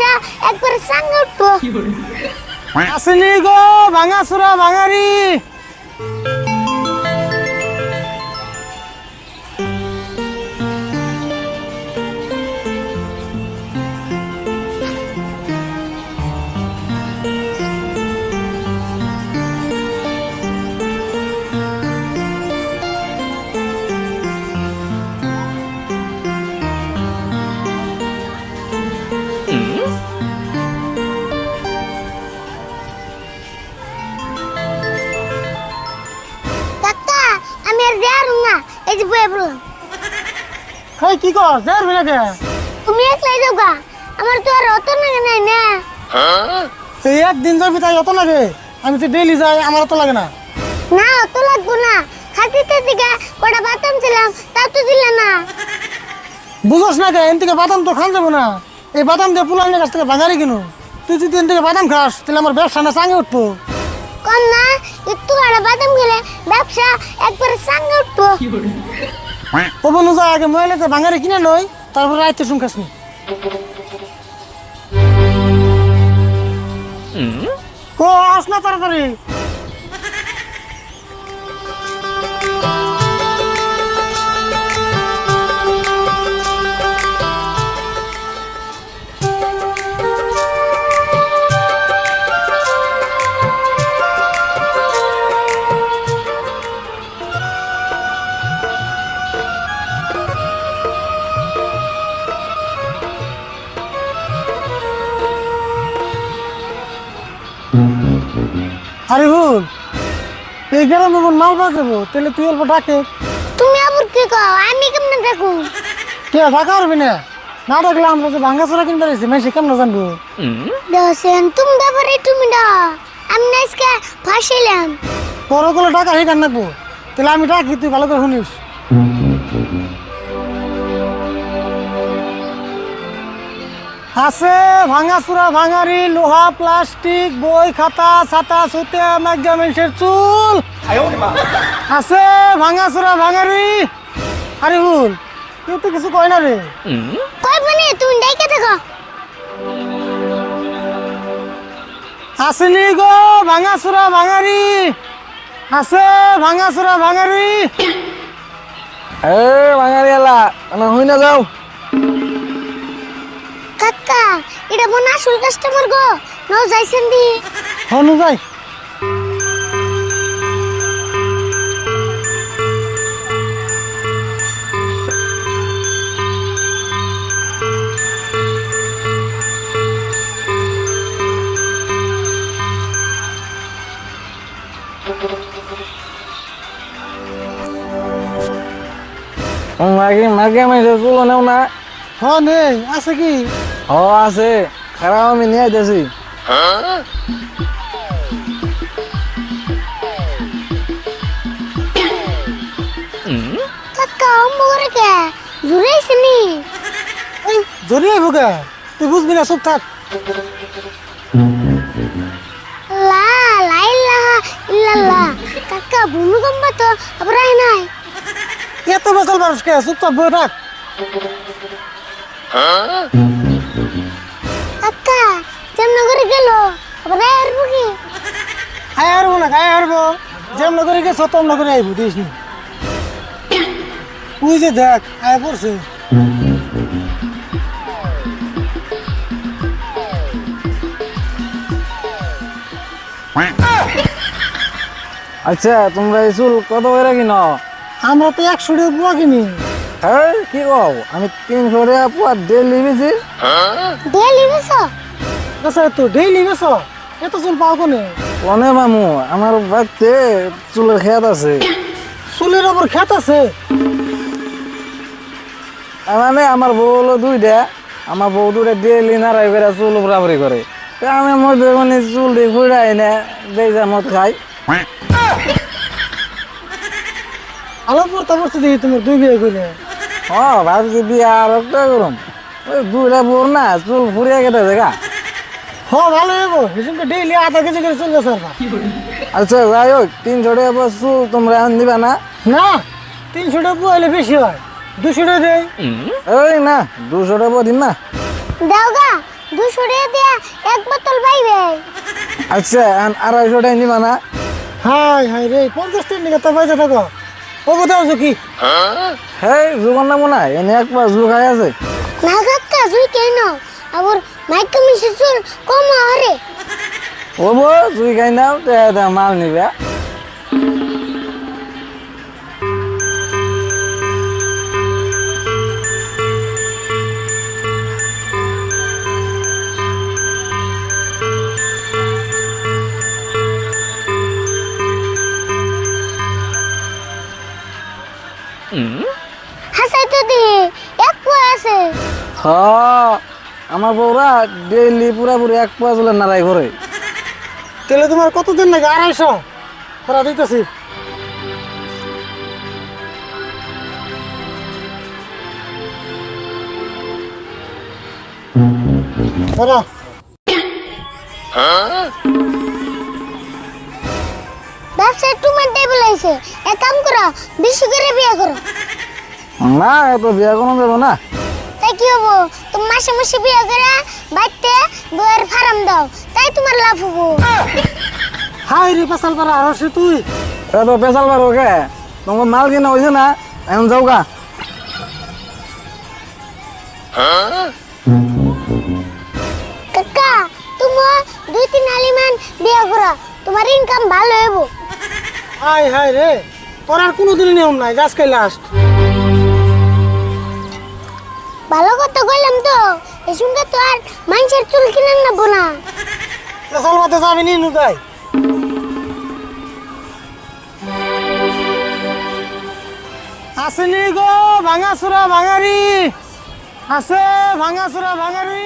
ব্যবসা একবার সাঙ্গে উঠবো আসেনি গো ভাঙাচুরা ভাঙারি। এই যে বয়ে খাই কি কর যার বিলাকে তুমি একলাই যাও গা। আমার তো আর অত না নাই না? সেই একদিন যাবি তাই অত লাগে? আমি তো ডেইলি যাই আমার অত লাগে না। না অত লাগবো না। খাতিতে দিকে কটা বাতাম ছিলাম তা তো দিলে না। বুঝোস না কে এন থেকে বাদাম তো খান যাব না। এই বাদাম দিয়ে পুলানের কাছ থেকে ভাঙারি কিনো। তুই যদি এন থেকে বাদাম খাস তাহলে আমার ব্যবসা না চাঙে উঠবো। না একটু কটা বাদাম খেলে ব্যবসা একবার সাঙ্গে উঠবো পবন যা আগে মহিলাতে বাঙালি কিনে নই তারপর রাইতে শুনকাস খাসনি ও আস না তাড়াতাড়ি। আরে ভুল এই গ্রামে বোন মাল বাজাবো তাহলে তুই অল্প ডাকে। তুমি আবার কি কও? আমি কেমনে ডাকু? কে ডাকা পারবি না? না ডাকলে আমরা যে ভাঙ্গা চোরা কিনতে রয়েছি মেসে কেমনে জানব? দশেন তুমি ব্যাপারে তুমি না আমি আজকে ফাঁসিলাম তোর ওগুলো টাকা হেকার নাকবো। তাহলে আমি ডাকি তুই ভালো করে শুনিস। আছে ভাঙাচুরা ভাঙারি লোহা প্লাস্টিক বই খাতা ছাতা সুতে ম্যাগামেন্সের চুল। আছে ভাঙাচুরা ভাঙারি আরে ভুল তুই তো কিছু কয় না রে। কই বনে তুমি ডাইকে আসেনি গো ভাঙাচুরা ভাঙারি আছে ভাঙাচুরা ভাঙারি এ বাঙালি এলা আমি হই না যাও। কাকা এটা মনে আসল কাস্টমার গো। নাও যাইছেন দি হনু যাই। মাগে মাগে মাইছে চুলো নেও না। হ নে আছে কি? হ আছে। খারাপ আমি নিয়ে আইতেছি জড়িয়ে ভোগে তুই বুঝবি না চুপ থাক। লা লা ইলাহা ইল্লাল্লাহ কাকা ভূমিকম্প তো আবরাই নাই। এত বেসাল মানুষকে চুপচাপ বয়ে থাক কাকা আয় হারবো যেমন করে গেছো তেমন করে আইবো দিস নি। তুই যে দেখ আয় পড়ছে। আচ্ছা তোমরা এই চুল কত করে কিনো? আমরা তো একশো টাকা বুয়া কিনি। হ্যাঁ কি কও? আমি তিনশো টাকা পুয়া ডেলি বেশি ডেলি বেসো আচ্ছা তো ডেইলি বেছো এত চুল পাও কোনে? কোনে মামু আমার বাড়িতে চুলের খেত আছে। চুলের ওপর খেত আছে? মানে আমার বউ হলো দুইটা আমার বউ দুটা ডেলি নাড়াই করে চুল বরাবরি করে। আমি মধ্যে মানে চুল দিয়ে ঘুরাই না বেজা মত খাই। আলো পড়তে পড়তে দেখি তোমার দুই বিয়ে করে হ ভাবছি বিয়া আর একটা করুম। ওই দুইটা বোর না চুল ফুরিয়ে কেটে দেখা হ ভালো হইবো। সেদিনকে ডেইলি আধা কেজি করে আচ্ছা যাই হোক তিনশো টাকা চুল তোমরা এখন দিবা না? না তিনশো টাকা বুয়া হলে বেশি হয়। দুশো টাকা দেয় এই না দুশো টাকা দিন না? দাও গা দুশো টাকা দিয়া এক বোতল পাইবে। আচ্ছা এখন আড়াইশো টাকা নিবা না? হাই হাই রে পঞ্চাশ টাকা নিকে তো পয়সা থাকো। ও আছো কি হ্যাঁ? জোগান নামো না এনে এক পাঁচ জু খাই আছে। না কাকা জুই কেন? আবার মাইকা মিশে চুল কম হরে ও বো জুই খাই নাও তে তে মাল নিবে। হাসাই তো দি এক আছে। হ আমার বউরা ডেইলি পুরাপুরি এক পাঁচ হলে নাড়াই করে। তাহলে তোমার কতদিন লাগে আড়াইশো? ওরা দিতেছি। এক কাম করো বেশি করে বিয়ে করো। না এত বিয়া কোনো দেবো না। হব তুমি মাসে মাসে বিয়ে করে বাড়িতে বইয়ের ফার্ম দাও তাই তোমার লাভ হব হাই রে পাশাল পারা আর সে তুই? এত পেশাল বার ওকে তোমার মাল কিনা হয়েছে না? এখন যাও গা। কাকা তুমি দুই তিন আলিমান বিয়ে করো তোমার ইনকাম ভালো হব হাই হাই রে তোর আর কোনোদিন নিয়ম নাই আজকে লাস্ট ভালো কথা কইলাম তো, এই সঙ্গে তো আর মানুষের চুল কিনে নেব না। পেশাল মাতে যাবি নি নুকাই আসেনি গো ভাঙাসুরা ভাঙারি। আছে ভাঙাসুরা ভাঙারি।